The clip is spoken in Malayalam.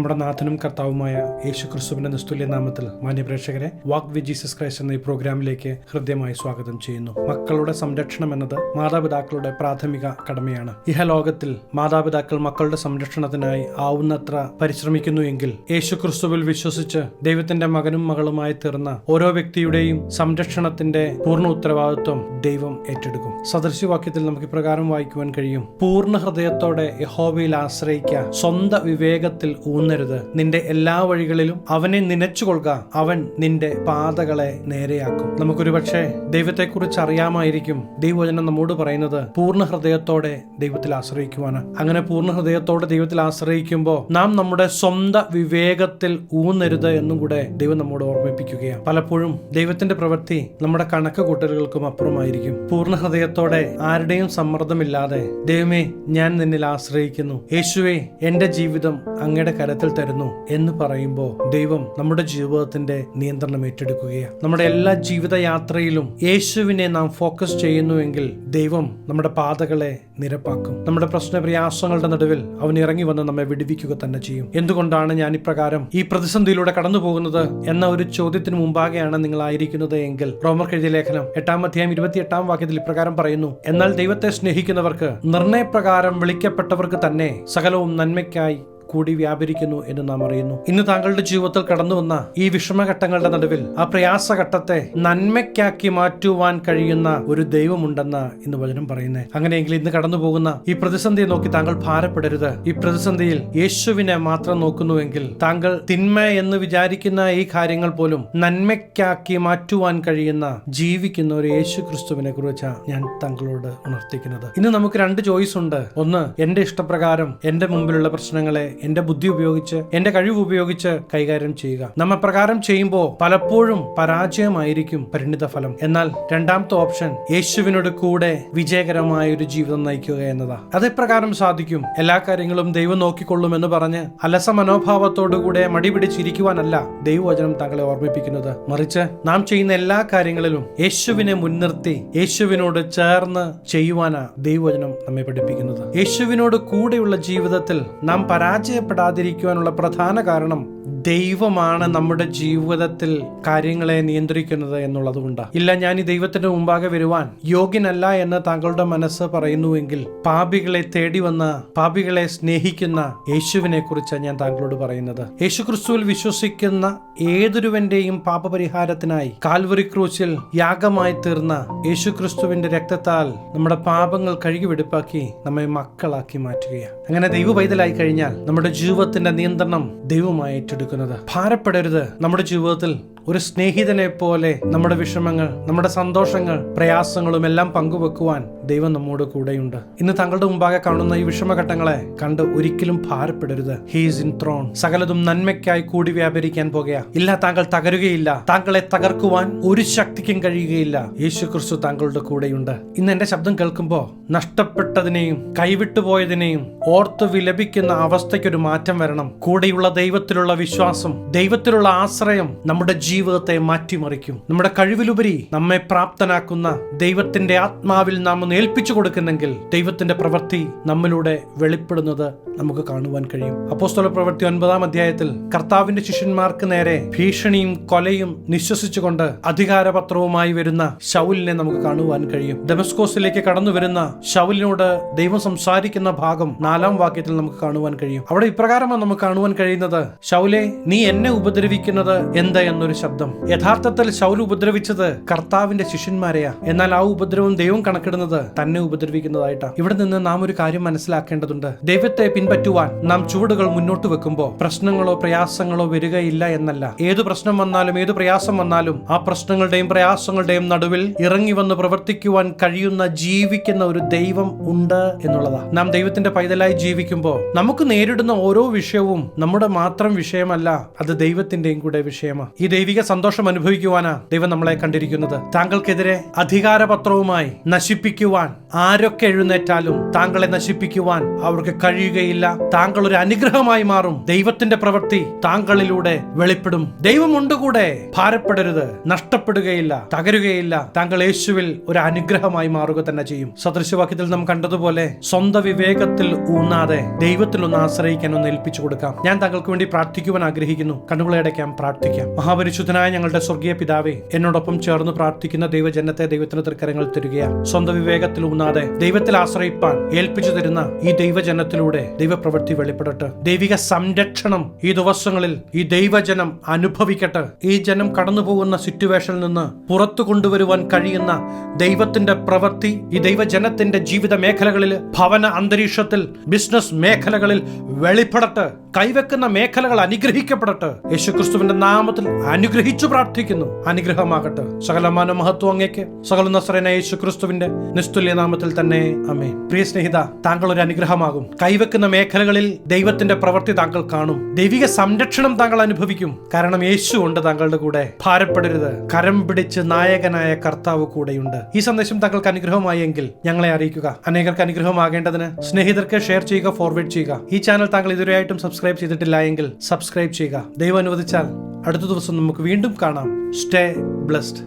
നമ്മുടെ നാഥനും കർത്താവുമായ യേശു ക്രിസ്തുവിന്റെ നിസ്തുല്യ നാമത്തിൽ മാന്യപ്രേക്ഷകരെ വാക് വി ജീസസ് ക്രൈസ്റ്റ് എന്ന ഈ പ്രോഗ്രാമിലേക്ക് ഹൃദ്യമായി സ്വാഗതം ചെയ്യുന്നു. മക്കളുടെ സംരക്ഷണം എന്നത് മാതാപിതാക്കളുടെ പ്രാഥമിക കടമയാണ്. ഇഹലോകത്തിൽ മാതാപിതാക്കൾ മക്കളുടെ സംരക്ഷണത്തിനായി ആവുന്നത്ര പരിശ്രമിക്കുന്നു എങ്കിൽ യേശു ക്രിസ്തുവിൽ വിശ്വസിച്ച് ദൈവത്തിന്റെ മകനും മകളുമായി തീർന്ന ഓരോ വ്യക്തിയുടെയും സംരക്ഷണത്തിന്റെ പൂർണ ഉത്തരവാദിത്വം ദൈവം ഏറ്റെടുക്കും. സദൃശ്യവാക്യത്തിൽ നമുക്ക് ഇപ്രകാരം വായിക്കുവാൻ കഴിയും. പൂർണ ഹൃദയത്തോടെ യഹോവയിൽ ആശ്രയിക്കുക സ്വന്തം വിവേകത്തിൽ ഊന്നരുത് നിന്റെ എല്ലാ വഴികളിലും അവനെ നനച്ചുകൊള്ളുക. അവൻ നിന്റെ പാതകളെ നേരെയാക്കും. നമുക്കൊരു പക്ഷേ ദൈവത്തെക്കുറിച്ച് അറിയാമായിരിക്കും ദൈവവചനം നമ്മോട് പറയുന്നത് പൂർണ ഹൃദയത്തോടെ ദൈവത്തിൽ ആശ്രയിക്കുവാണ് അങ്ങനെ പൂർണ ഹൃദയത്തോടെ ദൈവത്തിൽ ആശ്രയിക്കുമ്പോൾ നാം നമ്മുടെ സ്വന്തം വിവേകത്തിൽ ഊന്നരുത് എന്നും കൂടെ ദൈവം നമ്മോട് ഓർമ്മിപ്പിക്കുകയാണ്. പലപ്പോഴും ദൈവത്തിന്റെ പ്രവൃത്തി നമ്മുടെ കണക്ക് കൂട്ടലുകൾക്കും അപ്പുറമായിരിക്കും. പൂർണ ഹൃദയത്തോടെ ആരുടെയും സമ്മർദ്ദമില്ലാതെ ദൈവമേ ഞാൻ നിന്നിൽ ആശ്രയിക്കുന്നു. യേശുവേ എന്റെ ജീവിതം അങ്ങയുടെ കരത്തിൽ തരുന്നു എന്ന് പറയുമ്പോൾ ദൈവം നമ്മുടെ ജീവിതത്തിന്റെ നിയന്ത്രണം ഏറ്റെടുക്കുകയാണ്. നമ്മുടെ എല്ലാ ജീവിതയാത്രയിലും യേശുവിനെ നാം ഫോക്കസ് ചെയ്യുന്നുവെങ്കിൽ ദൈവം നമ്മുടെ പാതകളെ നിരപ്പാക്കും. നമ്മുടെ പ്രശ്ന പ്രയാസങ്ങളുടെ നടുവിൽ അവൻ ഇറങ്ങി വന്ന് നമ്മെ വിടുവിക്കുക തന്നെ ചെയ്യും. എന്തുകൊണ്ടാണ് ഞാൻ ഇപ്രകാരം ഈ പ്രതിസന്ധിയിലൂടെ കടന്നു പോകുന്നത് എന്ന ഒരു ചോദ്യത്തിന് മുമ്പാകെയാണ് നിങ്ങൾ ആയിരിക്കുന്നത് എങ്കിൽ റോമർ കെഴുതിയ ലേഖനം എട്ടാം അധ്യായം ഇരുപത്തിയെട്ടാം വാക്യത്തിൽ ഇപ്രകാരം പറയുന്നു എന്നാൽ ദൈവത്തെ സ്നേഹിക്കുന്നവർക്ക് നിർണയപ്രകാരം വിളിക്കപ്പെട്ടവർക്ക് തന്നെ സകലവും നന്മയ്ക്കായി കൂടി വ്യാപരിക്കുന്നു എന്ന് നാം അറിയുന്നു. ഇന്ന് താങ്കളുടെ ജീവിതത്തിൽ കടന്നു വന്ന ഈ വിഷമഘട്ടങ്ങളുടെ നടുവിൽ ആ പ്രയാസഘട്ടത്തെ നന്മയ്ക്കാക്കി മാറ്റുവാൻ കഴിയുന്ന ഒരു ദൈവമുണ്ടെന്ന് ഇന്ന് വചനം പറയുന്നത് അങ്ങനെയെങ്കിൽ ഇന്ന് കടന്നു പോകുന്ന ഈ പ്രതിസന്ധിയെ നോക്കി താങ്കൾ ഭാരപ്പെടരുത്. ഈ പ്രതിസന്ധിയിൽ യേശുവിനെ മാത്രം നോക്കുന്നുവെങ്കിൽ താങ്കൾ തിന്മ എന്ന് വിചാരിക്കുന്ന ഈ കാര്യങ്ങൾ പോലും നന്മയ്ക്കാക്കി മാറ്റുവാൻ കഴിയുന്ന ജീവിക്കുന്ന ഒരു യേശു ക്രിസ്തുവിനെ കുറിച്ചാണ് ഞാൻ താങ്കളോട് ഉണർത്തിക്കുന്നത്. ഇന്ന് നമുക്ക് രണ്ട് ചോയ്സ് ഉണ്ട്. ഒന്ന് എന്റെ ഇഷ്ടപ്രകാരം എന്റെ മുമ്പിലുള്ള പ്രശ്നങ്ങളെ എന്റെ ബുദ്ധി ഉപയോഗിച്ച് എന്റെ കഴിവ് ഉപയോഗിച്ച് കൈകാര്യം ചെയ്യുക. നമ്മൾ പ്രകാരം ചെയ്യുമ്പോൾ പലപ്പോഴും പരാജയമായിരിക്കും പരിണിത ഫലം എന്നാൽ രണ്ടാമത്തെ ഓപ്ഷൻ യേശുവിനോട് കൂടെ വിജയകരമായ ഒരു ജീവിതം നയിക്കുക എന്നതാ. അതെപ്രകാരം സാധിക്കും? എല്ലാ കാര്യങ്ങളും ദൈവം നോക്കിക്കൊള്ളും എന്ന് പറഞ്ഞ് അലസ മനോഭാവത്തോടുകൂടെ മടി പിടിച്ചിരിക്കുവാനല്ല ദൈവവചനം തങ്ങളെ ഓർമ്മിപ്പിക്കുന്നത്. മറിച്ച് നാം ചെയ്യുന്ന എല്ലാ കാര്യങ്ങളിലും യേശുവിനെ മുൻനിർത്തി യേശുവിനോട് ചേർന്ന് ചെയ്യുവാനാ ദൈവവചനം നമ്മെ പഠിപ്പിക്കുന്നത്. യേശുവിനോട് കൂടെയുള്ള ജീവിതത്തിൽ നാം പരാജയപ്പെടാതിരിക്കുവാനുള്ള പ്രധാന കാരണം ദൈവമാണ് നമ്മുടെ ജീവിതത്തിൽ കാര്യങ്ങളെ നിയന്ത്രിക്കുന്നത് എന്നുള്ളതുകൊണ്ട് ഇല്ല ഞാൻ ഈ ദൈവത്തിന്റെ മുമ്പാകെ വരുവാൻ യോഗ്യനല്ല എന്ന് താങ്കളുടെ മനസ്സ് പറയുന്നുവെങ്കിൽ പാപികളെ തേടി വന്ന പാപികളെ സ്നേഹിക്കുന്ന യേശുവിനെ കുറിച്ച് ഞാൻ താങ്കളോട് പറയുന്നത്. യേശു ക്രിസ്തുവിൽ വിശ്വസിക്കുന്ന ഏതൊരുവന്റെയും പാപപരിഹാരത്തിനായി കാൽവറി ക്രൂശിൽ യാഗമായി തീർന്ന യേശു ക്രിസ്തുവിന്റെ രക്തത്താൽ നമ്മുടെ പാപങ്ങൾ കഴുകി വെടുപ്പാക്കി നമ്മെ മക്കളാക്കി മാറ്റുകയാണ് അങ്ങനെ ദൈവ പൈതലായി കഴിഞ്ഞാൽ നമ്മുടെ ജീവിതത്തിന്റെ നിയന്ത്രണം ദൈവമായി ഏറ്റെടുക്കുന്നത് ഭാരപ്പെടരുത്. നമ്മുടെ ജീവിതത്തിൽ ഒരു സ്നേഹിതനെ പോലെ നമ്മുടെ വിഷമങ്ങൾ നമ്മുടെ സന്തോഷങ്ങൾ പ്രയാസങ്ങളും എല്ലാം പങ്കുവെക്കുവാൻ ദൈവം നമ്മോട് കൂടെയുണ്ട്. ഇന്ന് തങ്ങളുടെ മുമ്പാകെ കാണുന്ന ഈ വിഷമഘട്ടങ്ങളെ കണ്ട് ഒരിക്കലും ഭാരപ്പെടരുത്. ഹീസ് ഇൻ ത്രോൺ സകലതും നന്മയ്ക്കായി കൂടി വ്യാപരിക്കാൻ പോകുക ഇല്ല താങ്കൾ തകരുകയില്ല. താങ്കളെ തകർക്കുവാൻ ഒരു ശക്തിക്കും കഴിയുകയില്ല. യേശു ക്രിസ്തു താങ്കളുടെ കൂടെയുണ്ട്. ഇന്ന് എന്റെ ശബ്ദം കേൾക്കുമ്പോൾ നഷ്ടപ്പെട്ടതിനെയും കൈവിട്ടുപോയതിനെയും ഓർത്ത് വിലപിക്കുന്ന അവസ്ഥയ്ക്കൊരു മാറ്റം വരണം. കൂടെയുള്ള ദൈവത്തിലുള്ള വിശ്വാസം ദൈവത്തിലുള്ള ആശ്രയം നമ്മുടെ ജീവിതത്തെ മാറ്റിമറിക്കും. നമ്മുടെ കഴിവിലുപരി നമ്മെ പ്രാപ്തനാക്കുന്ന ദൈവത്തിന്റെ ആത്മാവിൽ നാം ഒന്ന് ഏൽപ്പിച്ചു കൊടുക്കുന്നെങ്കിൽ ദൈവത്തിന്റെ പ്രവൃത്തി നമ്മിലൂടെ വെളിപ്പെടുന്നത് നമുക്ക് കാണുവാൻ കഴിയും. അപ്പോസ്തല പ്രവൃത്തി ഒൻപതാം അധ്യായത്തിൽ കർത്താവിന്റെ ശിഷ്യന്മാർക്ക് നേരെ ഭീഷണിയും കൊലയും നിശ്വസിച്ചുകൊണ്ട് അധികാരപത്രവുമായി വരുന്ന ശൗലിനെ നമുക്ക് കാണുവാൻ കഴിയും. ഡെമസ്കോസിലേക്ക് കടന്നു വരുന്ന ശൗലിനോട് ദൈവം സംസാരിക്കുന്ന ഭാഗം നാലാം വാക്യത്തിൽ നമുക്ക് കാണുവാൻ കഴിയും. അവിടെ ഇപ്രകാരമാണ് നമുക്ക് കാണുവാൻ കഴിയുന്നത്. ശൗലെ നീ എന്നെ ഉപദ്രവിക്കുന്നത് എന്ത് എന്നൊരു ശബ്ദം. യഥാർത്ഥത്തിൽ ശൗൽ ഉപദ്രവിച്ചത് കർത്താവിന്റെ ശിഷ്യന്മാരെയാ. എന്നാൽ ആ ഉപദ്രവം ദൈവം കണക്കിടുന്നത് തന്നെ ഉപദ്രവിക്കുന്നതായിട്ടാ. ഇവിടെ നിന്ന് നാം ഒരു കാര്യം മനസ്സിലാക്കേണ്ടതുണ്ട്. ദൈവത്തെ പിൻപറ്റുവാൻ നാം ചുവടുകൾ മുന്നോട്ട് വെക്കുമ്പോൾ പ്രശ്നങ്ങളോ പ്രയാസങ്ങളോ വരികയില്ല എന്നല്ല. ഏത് പ്രശ്നം വന്നാലും ഏത് പ്രയാസം വന്നാലും ആ പ്രശ്നങ്ങളുടെയും പ്രയാസങ്ങളുടെയും നടുവിൽ ഇറങ്ങി വന്ന് പ്രവർത്തിക്കുവാൻ കഴിയുന്ന ജീവിക്കുന്ന ഒരു ദൈവം ഉണ്ട് എന്നുള്ളതാ. നാം ദൈവത്തിന്റെ പൈതലായി ജീവിക്കുമ്പോൾ നമുക്ക് നേരിടുന്ന ഓരോ വിഷയവും നമ്മുടെ മാത്രം വിഷയമല്ല. മാത്രമല്ല അത് ദൈവത്തിന്റെയും കൂടെ വിഷയമാണ് ഈ ദൈവിക സന്തോഷം അനുഭവിക്കുവാനാ ദൈവം നമ്മളെ കണ്ടിരിക്കുന്നത്. താങ്കൾക്കെതിരെ അധികാരപത്രവുമായി നശിപ്പിക്കുവാൻ ആരൊക്കെ എഴുന്നേറ്റാലും താങ്കളെ നശിപ്പിക്കുവാൻ അവർക്ക് കഴിയുകയില്ല. താങ്കൾ ഒരു അനുഗ്രഹമായി മാറും. ദൈവത്തിന്റെ പ്രവൃത്തി താങ്കളിലൂടെ വെളിപ്പെടും. ദൈവമുണ്ട് കൂടെ ഭാരപ്പെടരുത് നഷ്ടപ്പെടുകയില്ല തകരുകയില്ല. താങ്കൾ യേശുവിൽ ഒരു അനുഗ്രഹമായി മാറുക തന്നെ ചെയ്യും. സദൃശവാക്യത്തിൽ നാം കണ്ടതുപോലെ സ്വന്തം വിവേകത്തിൽ ഊന്നാതെ ദൈവത്തിൽ ഒന്ന് ആശ്രയിക്കാൻ ഒന്ന് ഏൽപ്പിച്ചു കൊടുക്കാം. ഞാൻ താങ്കൾക്ക് വേണ്ടി പ്രാർത്ഥിക്കുവാൻ ആഗ്രഹിക്കുന്നു. കണ്ണുകളടയ്ക്കാം പ്രാർത്ഥിക്കാം. മഹാപരിശുദ്ധനായ ഞങ്ങളുടെ സ്വർഗീയ പിതാവേ എന്നോടൊപ്പം ചേർന്ന് പ്രാർത്ഥിക്കുന്ന ദൈവജനത്തെ ദൈവത്തിന് തൃക്കരങ്ങൾ തരികയാണ്. സ്വന്തം വിവേകത്തിൽ ഊന്നാതെ ദൈവത്തിൽ ആശ്രയിപ്പാൻ ഏൽപ്പിച്ചു തരുന്ന ഈ ദൈവജനത്തിലൂടെ ദൈവപ്രവൃത്തി വെളിപ്പെടട്ടെ. ദൈവിക സംരക്ഷണം ഈ ദിവസങ്ങളിൽ ഈ ദൈവജനം അനുഭവിക്കട്ടെ. ഈ ജനം കടന്നു പോകുന്ന സിറ്റുവേഷനിൽ നിന്ന് പുറത്തു കൊണ്ടുവരുവാൻ കഴിയുന്ന ദൈവത്തിന്റെ പ്രവൃത്തി ഈ ദൈവജനത്തിന്റെ ജീവിത മേഖലകളിൽ ഭവന അന്തരീക്ഷത്തിൽ ബിസിനസ് മേഖലകളിൽ വെളിപ്പെടട്ടെ. കൈവെക്കുന്ന മേഖലകൾ അനുഗ്രഹിക്കപ്പെടട്ടെ യേശുക്രിസ്തുവിന്റെ നാമത്തിൽ അനുഗ്രഹിച്ചു പ്രാർത്ഥിക്കുന്നു. അനുഗ്രഹമാകട്ടെ. സകലമാന മഹത്വം അങ്ങേക്ക്. സകല നസ്രന യേശുക്രിസ്തുവിന്റെ നിസ്തുല്യ നാമത്തിൽ തന്നെ. അമേ പ്രിയ സ്നേഹിത താങ്കൾ ഒരു അനുഗ്രഹമാകും. കൈവെക്കുന്ന മേഖലകളിൽ ദൈവത്തിന്റെ പ്രവൃത്തി താങ്കൾ കാണും. ദൈവിക സംരക്ഷണം താങ്കൾ അനുഭവിക്കും. കാരണം യേശു ഉണ്ട് താങ്കളുടെ കൂടെ. ഭാരപ്പെടരുത്. കരം പിടിച്ച് നായകനായ കർത്താവ് കൂടെയുണ്ട്. ഈ സന്ദേശം താങ്കൾക്ക് അനുഗ്രഹമായി എങ്കിൽ ഞങ്ങളെ അറിയിക്കുക. അനേകർക്ക് അനുഗ്രഹമാകേണ്ടതിന് സ്നേഹിതർക്ക് ഷെയർ ചെയ്യുക ഫോർവേഡ് ചെയ്യുക. ഈ ചാനൽ താങ്കൾ ഇതുവരെയായിട്ടും സബ്സ്ക്രൈബ് ചെയ്തിട്ടില്ല എങ്കിൽ സബ്സ്ക്രൈബ് ചെയ്യുക. ദൈവം അനുവദിച്ചാൽ അടുത്ത ദിവസം നമുക്ക് വീണ്ടും കാണാം. Stay blessed